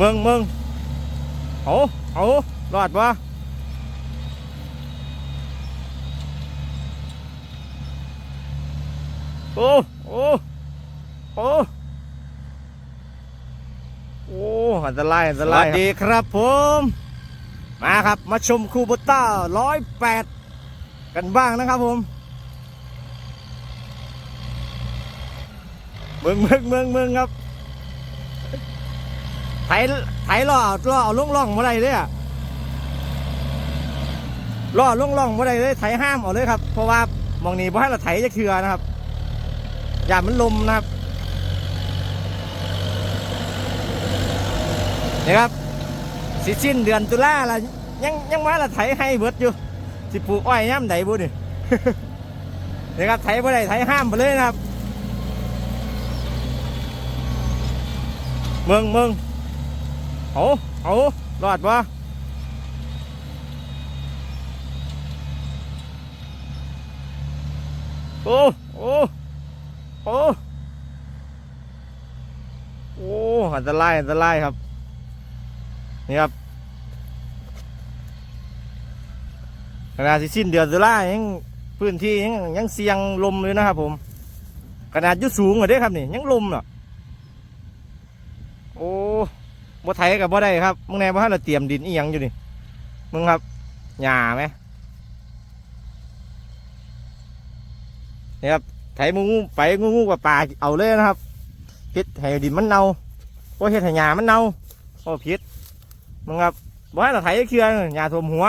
มึงมึงเอาเอารอดปะโอ้โอ้โอ้โอ้อันตรายอันตรายสวัสดีครับผม มาครับมาชมคูโบต้าร้อยแปดกันบ้างนะครับผมเมืองเมืองเมืองเมืองครับ ไถไถล่อล่อเอาล่องล่องมาได้เลยอะล่อล่องล่องมาได้เลยไถห้ามเอาเลยครับ เพราะว่ามองนี้เพราะให้เราไถจะเคือนะครับ อย่ามันลมนะครับนี่ครับสิสิ้นเดือนตุลาละยังยังมาละไถให้เบิดอยู่สิปลูกอ้อยย่ำใดบุนี่นี่ครับไถบ่ได้ไถห้ามไปเลยนะครับ เมืองเมือง เอาเอารอดปะโอ้โอ้โอ้โอ้อันตรายอันตรายครับ นี่ครับขนาดที่สิ้นเดือนตุลายังพื้นที่ยังยังเสียงลมเลยนะครับผมขนาดยุสูงเลยเด้ครับนี่ยังลมเนาะโอ้ บ่ไถกับบ่ได้ครับมึงแน่บ่ให้เราเตรียมดินอีหยังอยู่นี่มึงครับหญ้าไหมนี่ครับไถงูงูไปงูงูกับป่าเอาเลยนะครับเฮ็ดให้ดินมันเน่าเพราะเฮ็ดให้หญ้ามันเน่าโอ้ผิดมึงครับบ่ให้เราไถเครือหญ้าท่วมหัว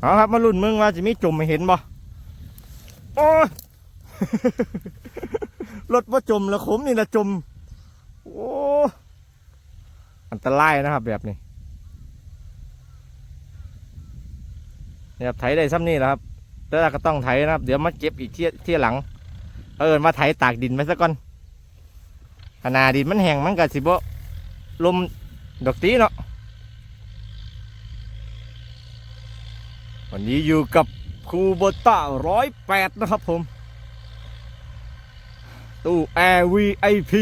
เอาครับมาลุ่นมึงว่าจะมีจมให้เห็นบ่ รถว่าจมแล้วขมนี่นะจม โอ้อันตรายนะครับแบบนี้เนี่ยครับไถได้ซ้ำนี่แหละครับแล้วเราก็ต้องไถนะครับ เดี๋ยวมาเก็บอีกเที่ยเที่ยหลังเออมาไถตากดินไปซะก่อนขนาดินมันแห้งมันก็สิบ่ลมดอกตีเนาะวันนี้อยู่กับคูโบต้าร้อยแปดนะครับผม ตู้แอร์ VIP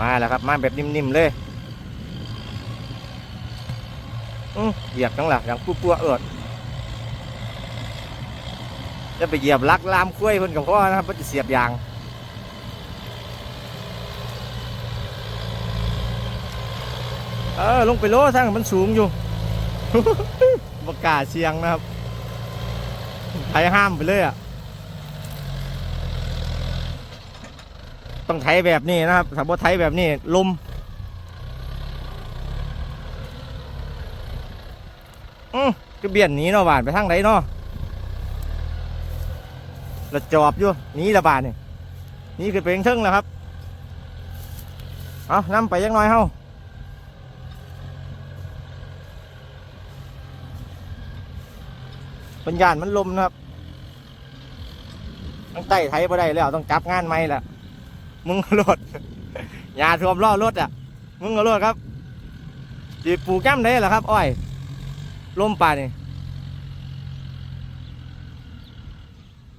มาแล้วครับมาแบบนิ่มๆเลยอืเหยียบทั้งหลักอย่างปุ๊ปัวๆเอิดจะไปเหยียบลักลามคุ้ยเพิ่นกับพ่อนะครับเพิ่นจะเสียบยาง เออลงไปโลทั้งมันสูงอยู่บกล้าศเชียงนะครับไทยห้ามไปเลยอะ ต้องไทยแบบนี้นะครับถ้าบ่ไทยแบบนี้ลมอือก็เบี่ยนหนีเนาะหวานไปทางไหนเนาะระจอบอยู่หนีระบาดนี่นี่คือเป็นเทิงแล้วครับ เอานำไปยังน้อยเฮา เป็นยานมันลมนะครับต้องไต่ไทยบ่ได้แล้วต้องจับงานไม่ละมึงรถยาท่วมล้อรถอะ มึงเอารถครับจีปูแก้มได้เหรอครับ อ้อยลมป่านี่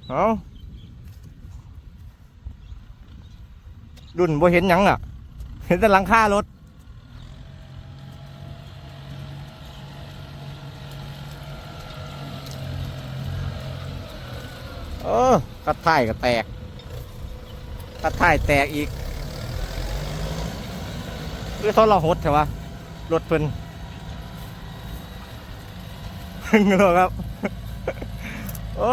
เอารุ่นบ่เห็นยังอะ เห็นแต่หลังคารถ เออกระท่ายก็แตกกระท่ายแตกอีกคือทราหดใช่ปะรถเพิ่นเงอครับโอ้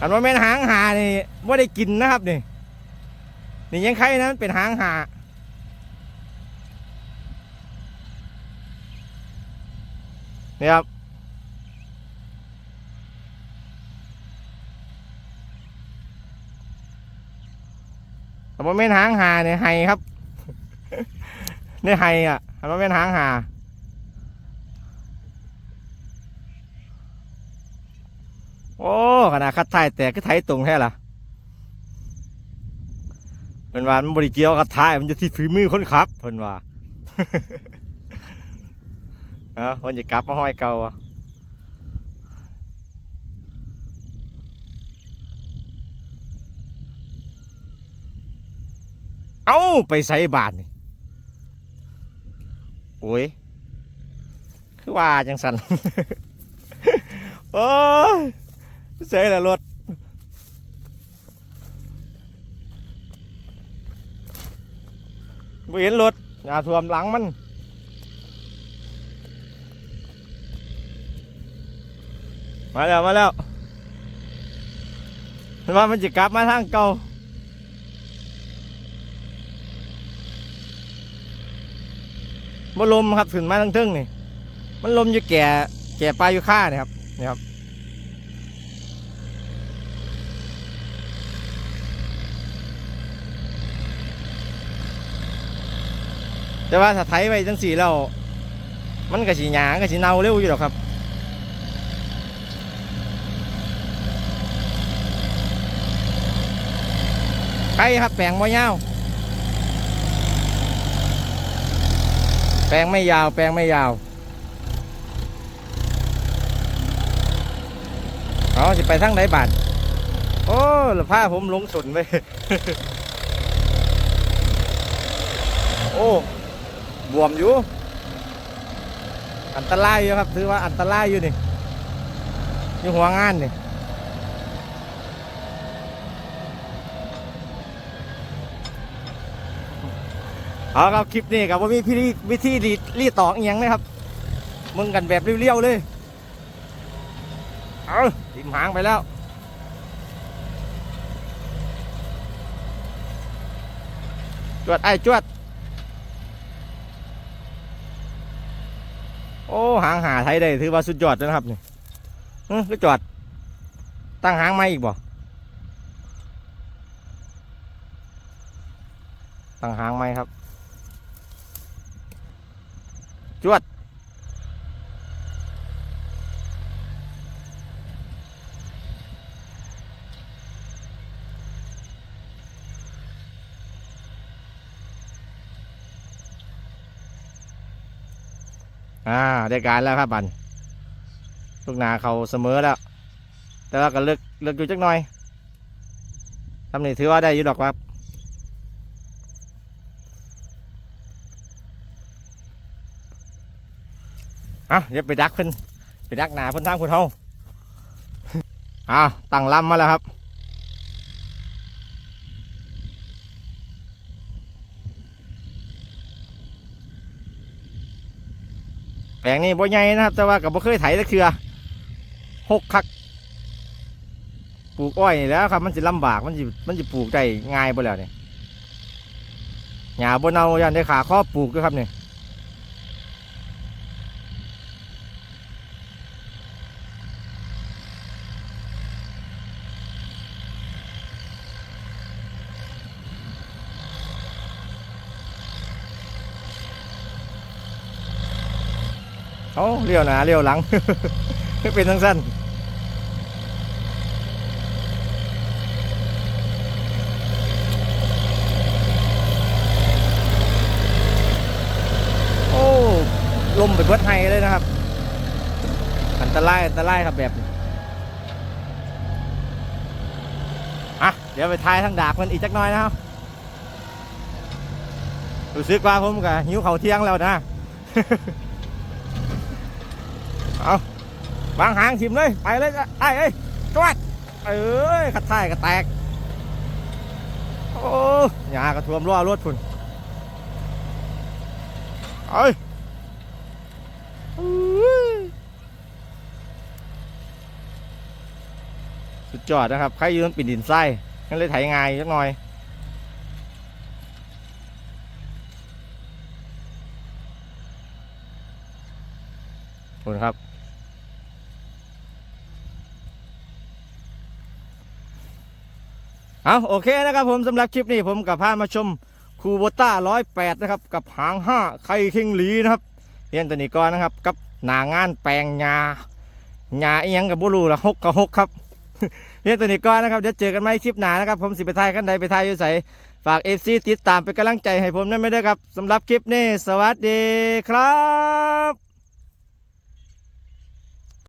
อันว่าแม่นหางหานี่ว่าได้กินนะครับนี่นี่ยังไข่นะมันเป็นหางหานี่ครับ ว่าแม่นหางหาเนี่ยไฮครับนี่ไฮอะอันว่าแม่นหางหาโอ้ขนาดคัดท้ายแต่ก็ไถตรงแท้ล่ะเป็นว่ามันบริเกี่ยวกับท้ายมันจะที่ฝีมือคนขับเพิ่นว่าเอ้าวันจะกลับมาห้อยเก่าอะ เอาไปใส่บาทนี่โอ้ย คือว่าจังสันโอ้ยเสียละรถไม่เห็นรถอย่าท่วมหลังมันมาแล้ว มาแล้วเห็นว่ามันจะกลับมาทางเก่า บ่ลมครับขึ้นมาทั้งทึ่งนี่ มันลมอยู่แก่ แก่ปลาอยู่ค่าเนี่ยครับนี่ครับแต่ว่าถ้าไถไปจังสี่แล้วมันก็สีหยางก็สีเน่าเร็วอยู่หรอกครับ ไก่ครับแปลงไม่ยาว แป ลงไม่ยาว แปลงไม่ยาวเอาสิไปทางไหนบานโอ้แล้าผมลงสนไปโอ้บวมอยู่ อันตรายอยู่ครับ ถือว่าอันตรายอยู่นี่อยู่หัวงานนี่ เอาครับคลิปนี้กับว่ามีพี่วิธีรีดรีดตอกเอียงนะครับมึงกันแบบเรียวๆเลย เอาติมหางไปแล้วจวดไอ้จวด โอ้หางหาไทยได้ถือว่าสุดยอดนะครับนี่ฮ้ยก็จอด ตั้งหางไม่อีกบ่ตั้งหางไม่ครับ จวด อ่า ได้การแล้วครับบันลูกนาเขาเสมอแล้ว แต่ว่าก็เลือกเลือกอยู่จักหน่อยทำนี่ถือว่าได้อยู่ดอกครับ อะเดี๋ยวไปดักเพิ่นไปดักหนาเพิ่นทางเพิ่นเฮาอ่าตั้งลำมาแล้วครับแปลงนี้บ่ใหญ่นะครับ แต่ว่ากับบ่เคยไถตะเคือหกคักปลูกอ้อยนี่แล้วครับ มันจะลำบากมันจะมันจะปลูกได้ง่ายบ่แล้วเนี่ยหญ้าบ่เน่ายันได้ขาข้อปลูกด้วยครับเนี่ย เอาเลี้ยวหนาเลี้ยวหลังเป็นทั้งสั้นโอ้ลมไปเบิดไฮเลยนะครับ อันตรายอันตรายครับแบบนี้อะเดี๋ยวไปทายทางดากมันอีกจักน่อยนะครับรู้สึกว่าผมกับหิวเขาเที่ยงแล้วนะ เอา วางหางชิมเลย ไปเลยจ้ะไอ้เอ้ยจวดเอ้ยขัดท้ายก็แตก โอ้หญ้ากระท่วมรั่วรถพุ่นเอ้ยสุดยอดนะครับ ใครยืนปิดดินไส้งั้นเลยไถง่ายจักหน่อยคุณครับ เอาโอเคนะครับผมสำหรับคลิปนี้ผมกับพามาชมคูโบต้าร้อยแปดนะครับ กับหางห้าไข่คิงหลีนะครับเรียนตัวนี้ก่อนนะครับ กับหนางานแปลงยาหยาเอียงกับบุรูละหกกับหกครับเพียงตัวนี้ก่อนนะครับเดี๋ยวเจอกันใหม่คลิปหน้านะครับ ผมสิไปทายกันใดไปทายอยู่ใสฝากเอฟซีติดตามเป็นกำลังใจให้ผมนั่นไม่ได้วยครับสำหรับคลิปนี้ สวัสดีครับ